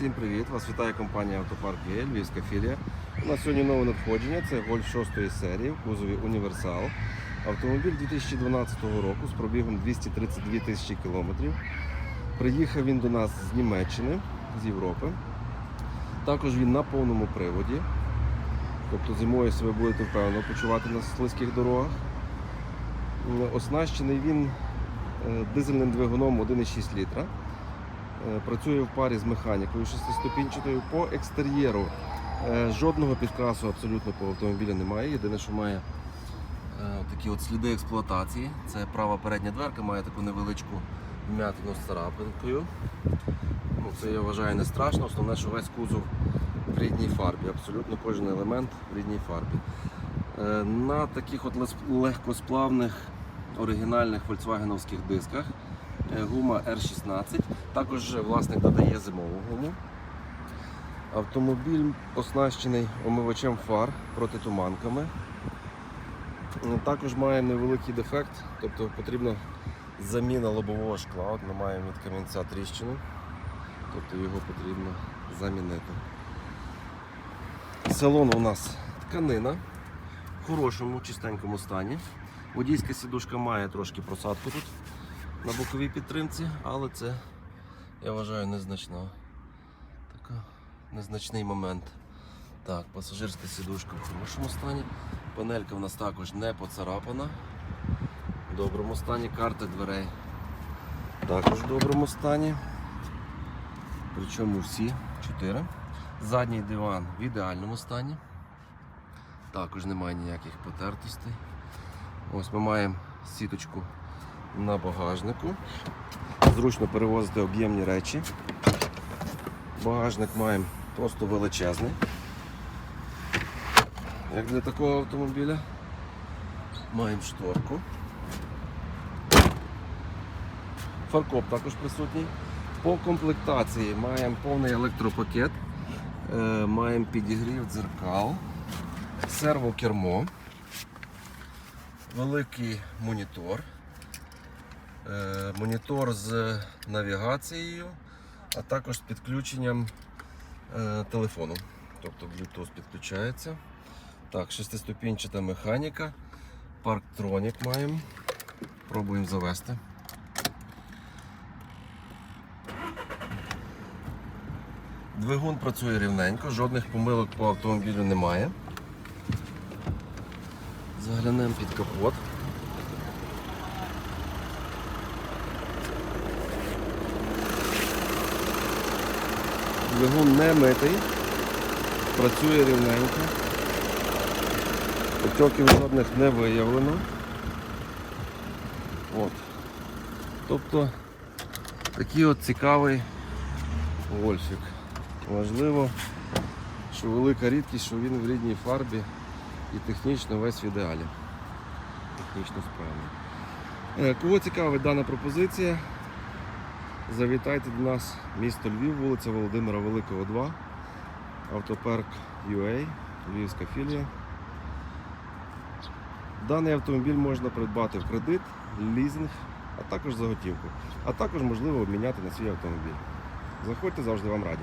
Всім привіт! Вас вітає компанія Автопарк Є, Львівська філія. У нас сьогодні нове надходження. Це Golf 6 серії в кузові Універсал. Автомобіль 2012 року з пробігом 232 тисячі кілометрів. Приїхав він до нас з Німеччини, з Європи. Також він на повному приводі. Тобто зимою себе будете впевнено почувати на слизьких дорогах. Оснащений він е, дизельним двигуном 1,6 літра. Е, Працює в парі з механікою шестиступінчатою по екстер'єру. е, Жодного підкрасу абсолютно по автомобілю немає. Єдине, що має е, такі от сліди експлуатації. Це права передня дверка, має таку невеличку вмятину з царапинкою. Ну, це я вважаю не страшно. Основне, що весь кузов в рідній фарбі. Абсолютно кожен елемент в рідній фарбі. На таких от легкосплавних оригінальних фольксвагеновських дисках гума R16. Також власник додає зимову гуму. Автомобіль оснащений омивачем фар протитуманками. Е, Також має невеликий дефект, тобто потрібна заміна лобового шкла. От ми маємо від камінця тріщину, тобто його потрібно замінити. Салон у нас тканина в хорошому, чистенькому стані. Водійська сідушка має трошки просадку тут на боковій підтримці, але це, я вважаю, незначна. Така незначний момент. Так, пасажирська сідушка в хорошому стані. Панелька в нас також не поцарапана. В доброму стані. Карти дверей також в доброму стані. Причому всі чотири. Задній диван в ідеальному стані. Також немає ніяких потертостей. Ось ми маємо сіточку на багажнику. Зручно перевозити об'ємні речі. Багажник маємо просто величезний. Як для такого автомобіля. Маємо шторку. Фаркоп також присутній. По комплектації маємо повний електропакет, е, маємо підігрів дзеркал, сервокермо, великий монітор, монітор з навігацією, а також з підключенням е, телефону. Тобто Bluetooth підключається. Так, шестиступінчата механіка, парктронік маємо. Пробуємо завести. Двигун працює рівненько, жодних помилок по автомобілю немає. Заглянемо під капот. Двигун не митий, працює рівненько. Потьоків жодних не виявлено. От. Тобто такий от цікавий гольфік. Важливо, що велика рідкість, що він в рідній фарбі і технічно весь в ідеалі. Технічно справний. Е, Кого цікавить дана пропозиція, завітайте до нас місто Львів, вулиця Володимира Великого, 2, автопарк UA, Львівська філія. Даний автомобіль можна придбати в кредит, лізинг, а також за готівку. А також можливо обміняти на свій автомобіль. Заходьте завжди вам раді.